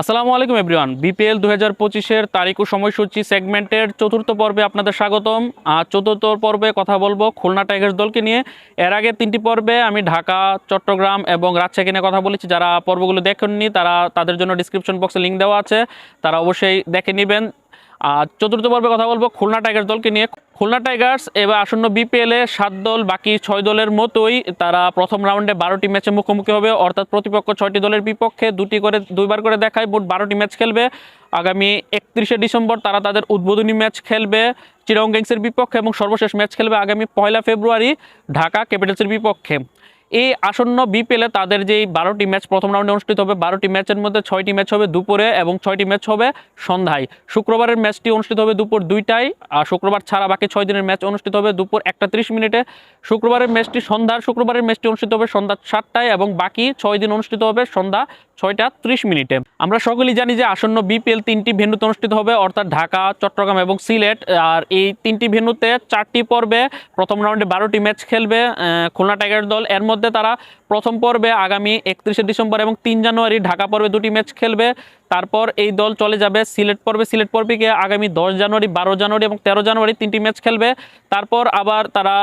আসসালামু আলাইকুম everyone BPL দু হাজার পঁচিশের তারিখ ও সময়সূচি সেগমেন্টের চতুর্থ পর্বে আপনাদের স্বাগতম। আর চতুর্থ পর্বে কথা বলব খুলনা টাইগার্স দলকে নিয়ে। এর আগে তিনটি পর্বে আমি ঢাকা, চট্টগ্রাম এবং রাজশাহী নিয়ে কথা বলেছি। যারা পর্বগুলো দেখেননি, তারা তাদের জন্য ডিসক্রিপশন বক্সে লিঙ্ক দেওয়া আছে। তারা অবশ্যই দেখে নেবেন। আর চতুর্থ পর্বে কথা বলব খুলনা টাইগার্স দলকে নিয়ে। খুলনা টাইগার্স এবার আসন্ন বিপিএলে সাত দল, বাকি ছয় দলের মতোই তারা প্রথম রাউন্ডে বারোটি ম্যাচে মুখোমুখি হবে। অর্থাৎ প্রতিপক্ষ ছয়টি দলের বিপক্ষে দুটি করে, দুইবার করে দেখায় মোট বারোটি ম্যাচ খেলবে। আগামী একত্রিশে ডিসেম্বর তারা তাদের উদ্বোধনী ম্যাচ খেলবে। চিরং গ্যাংসের বিপক্ষে এবং সর্বশেষ ম্যাচ খেলবে আগামী পয়লা ফেব্রুয়ারি ঢাকা ক্যাপিটালসের বিপক্ষে। এই আসন্ন বিপিএলে তাদের যে বারোটি ম্যাচ প্রথম রাউন্ডে অনুষ্ঠিত হবে, বারোটি ম্যাচের মধ্যে ছয়টি ম্যাচ হবে দুপুরে এবং ছয়টি ম্যাচ হবে সন্ধ্যায়। শুক্রবারের ম্যাচটি অনুষ্ঠিত হবে দুপুর দুইটায়, আর শুক্রবার ছাড়া বাকি ছয় দিনের ম্যাচ অনুষ্ঠিত হবে দুপুর একটা ত্রিশ মিনিটে। শুক্রবারের ম্যাচটি সন্ধ্যার, শুক্রবারের ম্যাচটি অনুষ্ঠিত হবে সন্ধ্যা সাতটায় এবং বাকি ছয় দিন অনুষ্ঠিত হবে সন্ধ্যা ছয়টা ত্রিশ মিনিটে। আমরা সকলেই জানি যে আসন্ন বিপিএল তিনটি ভেন্যুতে অনুষ্ঠিত হবে, অর্থাৎ ঢাকা, চট্টগ্রাম এবং সিলেট। আর এই তিনটি ভেন্যুতে চারটি পর্বে প্রথম রাউন্ডে বারোটি ম্যাচ খেলবে খুলনা টাইগার দল। এর মধ্যে তারা প্রথম পর্বে আগামী একত্রিশে ডিসেম্বর এবং তিন জানুয়ারি ঢাকা পর্বে দুটি ম্যাচ খেলবে। তারপর এই দল চলে যাবে সিলেট পর্বে। সিলেট পর্বে গিয়ে আগামী দশ জানুয়ারি, বারো জানুয়ারি এবং তেরো জানুয়ারি তিনটি ম্যাচ খেলবে। তারপর আবার তারা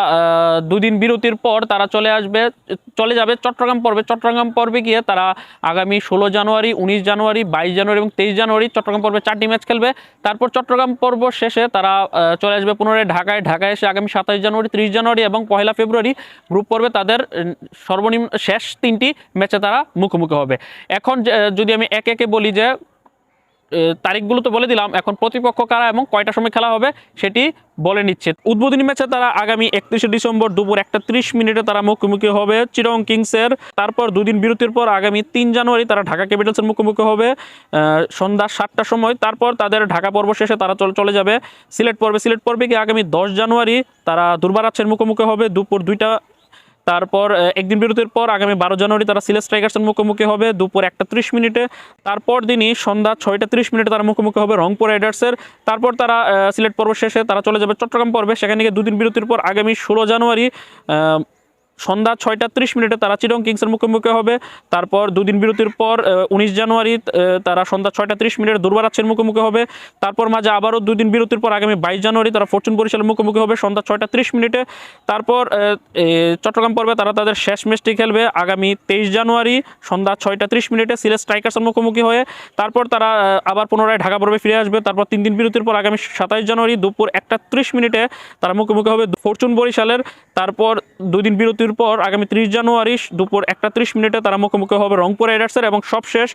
দুদিন বিরতির পর তারা চলে আসবে, চলে যাবে চট্টগ্রাম পর্বে। চট্টগ্রাম পর্বে গিয়ে তারা আগামী ষোলো জানুয়ারি, উনিশ জানুয়ারি, বাইশ জানুয়ারি এবং তেইশ জানুয়ারি চট্টগ্রাম পর্বে চারটি ম্যাচ খেলবে। তারপর চট্টগ্রাম পর্ব শেষে তারা চলে আসবে পুনরায় ঢাকায়। ঢাকায় এসে আগামী সাতাশ জানুয়ারি, ত্রিশ জানুয়ারি এবং পয়লা ফেব্রুয়ারি গ্রুপ পর্বে তাদের সর্বনিম্ন শেষ তিনটি ম্যাচে তারা মুখোমুখি হবে। এখন যদি আমি একে একে বলি যে তারিখগুলো তো বলে দিলাম। এখন প্রতিপক্ষ কারা এবং কয়টা সময় খেলা হবে সেটি বলে নিচ্ছে। উদ্বোধনী ম্যাচে তারা আগামী একত্রিশে ডিসেম্বর দুপুর একটা ত্রিশ মিনিটে তারা মুখোমুখি হবে চিরং কিংসের। তারপর দুদিন বিরতির পর আগামী তিন জানুয়ারি তারা ঢাকা ক্যাপিটালসের মুখোমুখি হবে। সন্ধ্যা সাতটার সময়। তারপর তাদের ঢাকা পর্ব শেষে তারা চলে যাবে। সিলেট পর্বে সিলেট পর্বে গিয়ে আগামী দশ জানুয়ারি তারা দুর্বারাচ্ছের মুখোমুখি হবে। দুপুর দুইটা তারপর একদিন বিরতির পর আগামী বারো জানুয়ারি তারা সিলেট স্ট্রাইকার্সের মুখোমুখি হবে। দুপুর একটা ত্রিশ মিনিটে। তারপর দিনই সন্ধ্যা ছয়টা ত্রিশ মিনিটে তারা মুখোমুখি হবে রংপুর রাইডার্সের তারপর তারা সিলেট পর্ব শেষে তারা চলে যাবে চট্টগ্রাম পর্বে। সেখানে গিয়ে দুদিন বিরতির পর আগামী ষোলো জানুয়ারি সন্ধ্যা ছয়টা ত্রিশ মিনিটে তারা চিরং কিংসের মুখোমুখি হবে। তারপর দুদিন বিরতির পর উনিশ জানুয়ারি তারা সন্ধ্যা ছয়টা ত্রিশ মিনিটে দুর্বারাচ্ছের মুখোমুখি হবে। তারপর মাঝে আবারও দুদিন বিরতির পর আগামী বাইশ জানুয়ারি তারা ফরচুন বরিশালের মুখোমুখি হবে সন্ধ্যা ছয়টা ত্রিশ মিনিটে। তারপর চট্টগ্রাম পর্বে তারা তাদের শেষ ম্যাচটি খেলবে আগামী তেইশ জানুয়ারি সন্ধ্যা ছয়টা ত্রিশ মিনিটে সিলেট স্ট্রাইকার্সের মুখোমুখি হয়ে। তারপর তারা আবার পুনরায় ঢাকা পর্বে ফিরে আসবে। তারপর তিন দিন বিরতির পর আগামী সাতাইশ জানুয়ারি দুপুর একটা ত্রিশ মিনিটে তারা মুখোমুখি হবে ফরচুন বরিশালের। তারপর দুদিন বিরতির পর আগামী ত্রিশ জানুয়ারি দুপুর একটা ত্রিশ মিনিটে তারা মুখোমুখি হবে রংপুর রাইডার্সের এবং সবশেষ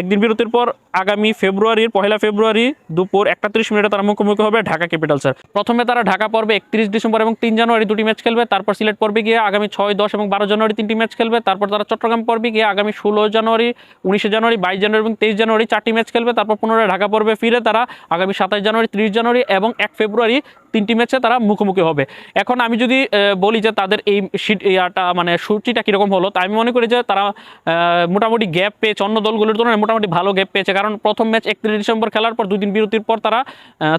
একদিন বিরতির পর আগামী ফেব্রুয়ারির, পহেলা ফেব্রুয়ারি দুপুর একটা ত্রিশ মিনিটে তারা মুখোমুখি হবে ঢাকা ক্যাপিটালসের প্রথমে তারা ঢাকা পর্বে একত্রিশ ডিসেম্বর এবং তিন জানুয়ারি দুটি ম্যাচ খেলবে, তারপর সিলেট পর্বে গিয়ে আগামী ছয়, দশ এবং বারো জানুয়ারি তিনটি ম্যাচ খেলবে, তারপর তারা চট্টগ্রাম পর্বে গিয়ে আগামী ষোলো জানুয়ারি, উনিশে জানুয়ারি, বাইশ জানুয়ারি এবং তেইশ জানুয়ারি চারটি ম্যাচ খেলবে, তারপর পুনরায় ঢাকা পর্বে ফিরে তারা আগামী সাতাশ জানুয়ারি, ত্রিশ জানুয়ারি এবং এক ফেব্রুয়ারি তিনটি ম্যাচে তারা মুখোমুখি হবে। এখন আমি যদি বলি যে তাদের এই শিট ইয়াটা মানে সূচিটা কীরকম হলো, তা আমি মনে করি যে তারা মোটামুটি গ্যাপ পেয়েছে অন্য দলগুলোর তুলনায় মোটামুটি ভালো গ্যাপ পেয়েছে। কারণ প্রথম ম্যাচ একত্রিশ ডিসেম্বর খেলার পর দুই দিন বিরতির পর তারা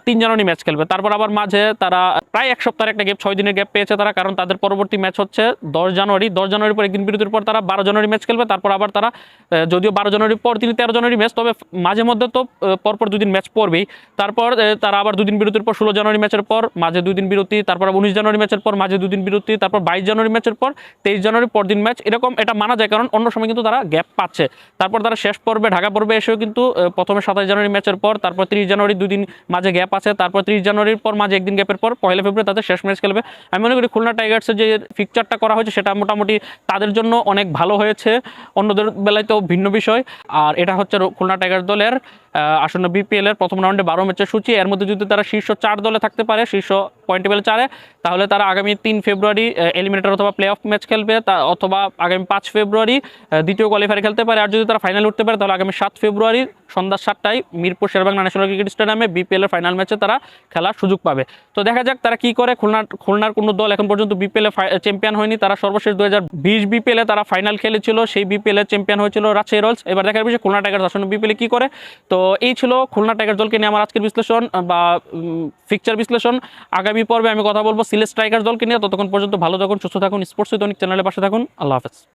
তিন জানুয়ারি ম্যাচ খেলবে। তারপর আবার মাঝে তারা প্রায় এক সপ্তাহের একটা গ্যাপ ছয় দিনের গ্যাপ পেয়েছে তারা। কারণ তাদের পরবর্তী ম্যাচ হচ্ছে দশ জানুয়ারি। দশ জানুয়ারি পর একদিন বিরতির পর তারা বারো জানুয়ারি ম্যাচ খেলবে। তারপর আবার তারা যদিও বারো জানুয়ারি পর তিনি তেরো জানুয়ারি ম্যাচ তবে মাঝে মধ্যে তো পরপর দুদিন ম্যাচ পড়বেই। তারপর তারা আবার দুদিন বিরতির পর ষোলো জানুয়ারি ম্যাচের পর, মাঝে দিন বিরতি, তারপর উনিশ জানুয়ারি ম্যাচের পর, মাঝে দুদিন বিরতি, তারপর বাইশ জানুয়ারি ম্যাচের পর, তেইশ জানুয়ারি পর দিন ম্যাচ এরকম এটা মানা যায়, কারণ অন্য সময় কিন্তু তারা গ্যাপ পাচ্ছে। তারপর তারা শেষ পর্বে, ঢাকা পর্বে এসেও কিন্তু প্রথমে সাতাশ জানুয়ারি ম্যাচের পর, তারপর তিরিশ জানুয়ারি দুদিন মাঝে গ্যাপ আছে, তারপর তিরিশ জানুয়ারির পর মাঝে একদিন গ্যাপের পর পয়লা ফেব্রুয়ারি তাদের শেষ ম্যাচ খেলবে। আমি মনে করি খুলনা টাইগার্সের যে ফিকচারটা করা হয়েছে, সেটা মোটামুটি তাদের জন্য অনেক ভালো হয়েছে। অন্যদের বেলায় তো ভিন্ন বিষয়। আর এটা হচ্ছে খুলনা টাইগার্স দলের আসন্ন বিপিএল এর প্রথম রাউন্ডে বারো ম্যাচের সূচি। এর মধ্যে যদি তারা শীর্ষ চার দলে থাকতে পারে, শীর্ষ পয়েন্ট টেবিল চারে, তাহলে তারা আগামী তিন ফেব্রুয়ারি এলিমিনেটর অথবা প্লে অফ ম্যাচ খেলবে। তা, অথবা আগামী পাঁচ ফেব্রুয়ারি দ্বিতীয় কোয়ালিফায়ার খেলতে পারে। আর যদি তারা ফাইনাল উঠতে পারে, তাহলে আগামী সাত ফেব্রুয়ারি সন্ধ্যা সাতটায় মিরপুর শেরবাংলা ন্যাশনাল ক্রিকেট স্টেডিয়ামে বিপিএল এর ফাইনাল ম্যাচে তারা খেলার সুযোগ পাবে। তো দেখা যাক তারা কি করে। খুলনা, খুলনার কোনো দল এখন পর্যন্ত বিপিএলে চ্যাম্পিয়ন হয়নি। তারা সর্বশেষ দু হাজার বিশ বিপিএলে তারা ফাইনাল খেলেছিল। সেই বিপিএল চ্যাম্পিয়ন হয়েছিল রাজশাহী রয়্যালস। এবার দেখার বিষয় খুলনা টাইগার্স। আসন্ন বিপিএল কী করে? তো এই ছিল খুলনা টাইগার্স দলকে নিয়ে আমার আজকের বিশ্লেষণ বা ফিকচার বিশ্লেষণ। আগামী পর্বে আমি কথা বলব সিলেট স্ট্রাইকার্স দলকে নিয়ে। ততক্ষণ পর্যন্ত ভালো থাকুন, সুস্থ থাকুন স্পোর্টস দৈনিক চ্যানেলের পাশে থাকুন। আল্লাহ হাফেজ।